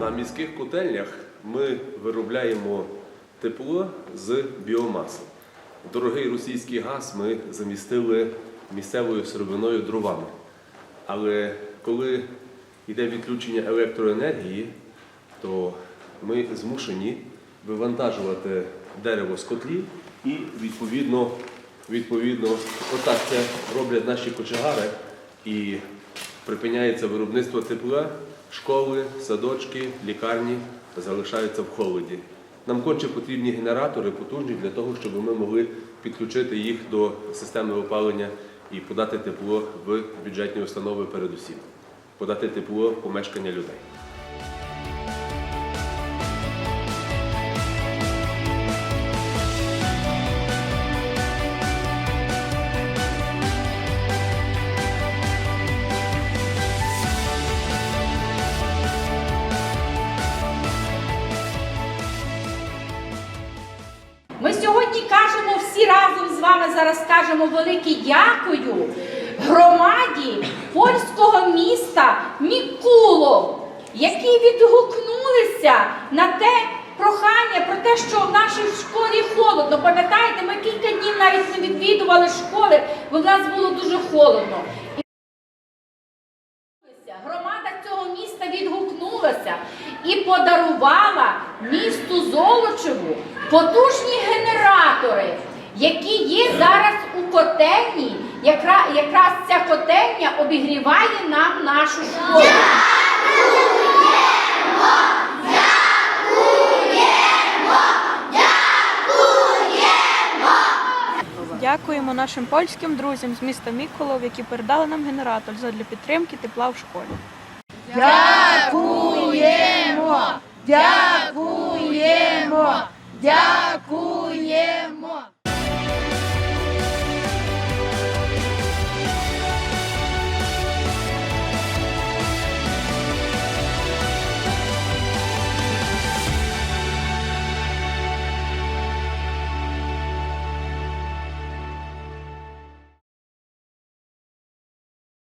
На міських котельнях ми виробляємо тепло з біомаси. Дорогий російський газ ми замістили місцевою сировиною дровами. Але коли йде відключення електроенергії, то ми змушені вивантажувати дерево з котлів і відповідно, відповідно отак це роблять наші кочегари і припиняється виробництво тепла, школи, садочки, лікарні залишаються в холоді. Нам конче потрібні генератори потужні для того, щоб ми могли підключити їх до системи опалення і подати тепло в бюджетні установи передусім, подати тепло в помешкання людей. Вами зараз кажемо велике дякую громаді польського міста Мікулов, які відгукнулися на те прохання про те, що в нашій школі холодно. Пам'ятаєте, ми кілька днів навіть не відвідували школи, бо в нас було дуже холодно. Громада цього міста відгукнулася і подарувала місту Золочеву потужні генератори, які є зараз у котельні. Якра, якраз ця котельня обігріває нам нашу школу. Дякуємо нашим польським друзям з міста Міколов, які передали нам генератор задля підтримки тепла в школі. Дякуємо! Дякуємо! Дякуємо!